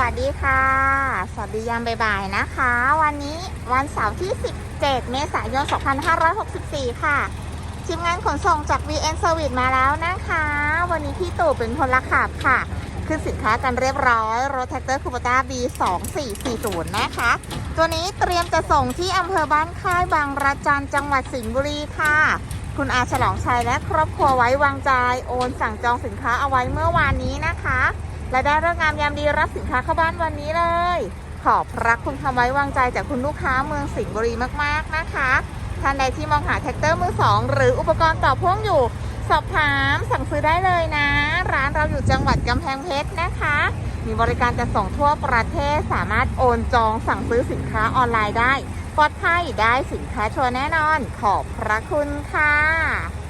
วัสดีค่ะ สวัสดียามบ่ายๆนะคะ วันนี้วันเสาร์ที่ 17 เมษายน 2564 ค่ะทีมงานขนส่งจาก VN Service มาแล้วนะคะ วันนี้พี่ตู่เป็นพลขับค่ะ ขึ้นสินค้ากันเรียบร้อย รถแท็กเตอร์คูปต้า B2440 นะคะ ตัวนี้เตรียมจะส่งที่อำเภอบ้านค่ายบางระจันจังหวัดสิงห์บุรีค่ะ คุณอาฉลองชัยและครอบครัวไว้วางใจ โอนสั่งจองสินค้าเอาไว้เมื่อวานนี้นะคะ และได้เรื่องงามยามดีรับสินค้าเข้าบ้านวันนี้เลย ขอบพระคุณคำไว้วางใจจากคุณลูกค้าเมืองสิงห์บุรีมากๆนะคะ ท่านใดที่มองหาแท็กเตอร์มือสองหรืออุปกรณ์ต่อพ่วงอยู่ สอบถามสั่งซื้อได้เลยนะ ร้านเราอยู่จังหวัดกำแพงเพชรนะคะ มีบริการจะส่งทั่วประเทศสามารถโอนจองสั่งซื้อสินค้าออนไลน์ได้ปลอดภัยได้สินค้าชัวร์แน่นอน ขอบพระคุณค่ะ